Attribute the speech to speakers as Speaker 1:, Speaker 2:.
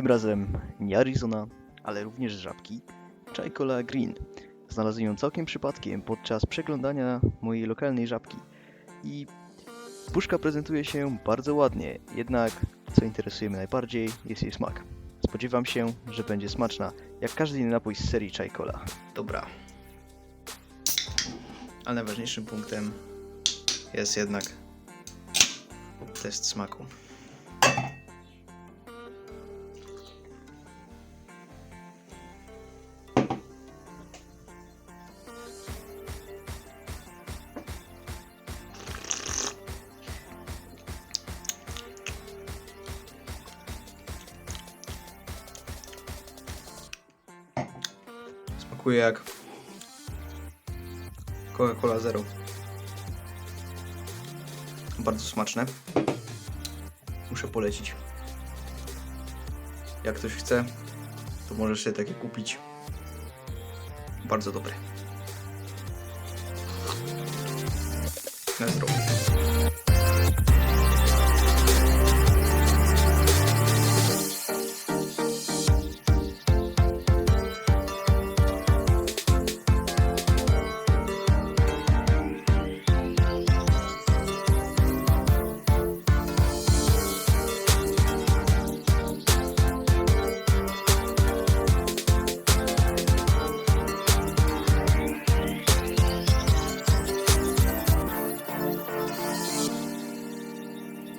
Speaker 1: Tym razem nie Arizona, ale również żabki. Chai Cola Green. Znalazłem ją całkiem przypadkiem podczas przeglądania mojej lokalnej żabki. I puszka prezentuje się bardzo ładnie, jednak co interesuje mnie najbardziej jest jej smak. Spodziewam się, że będzie smaczna, jak każdy inny napój z serii Chai Cola. Dobra. Ale najważniejszym punktem jest jednak test smaku. Smakuje jak Coca-Cola Zero. Bardzo smaczne. Muszę polecić. Jak ktoś chce, to możesz sobie takie kupić. Bardzo dobre. Na zdrowie.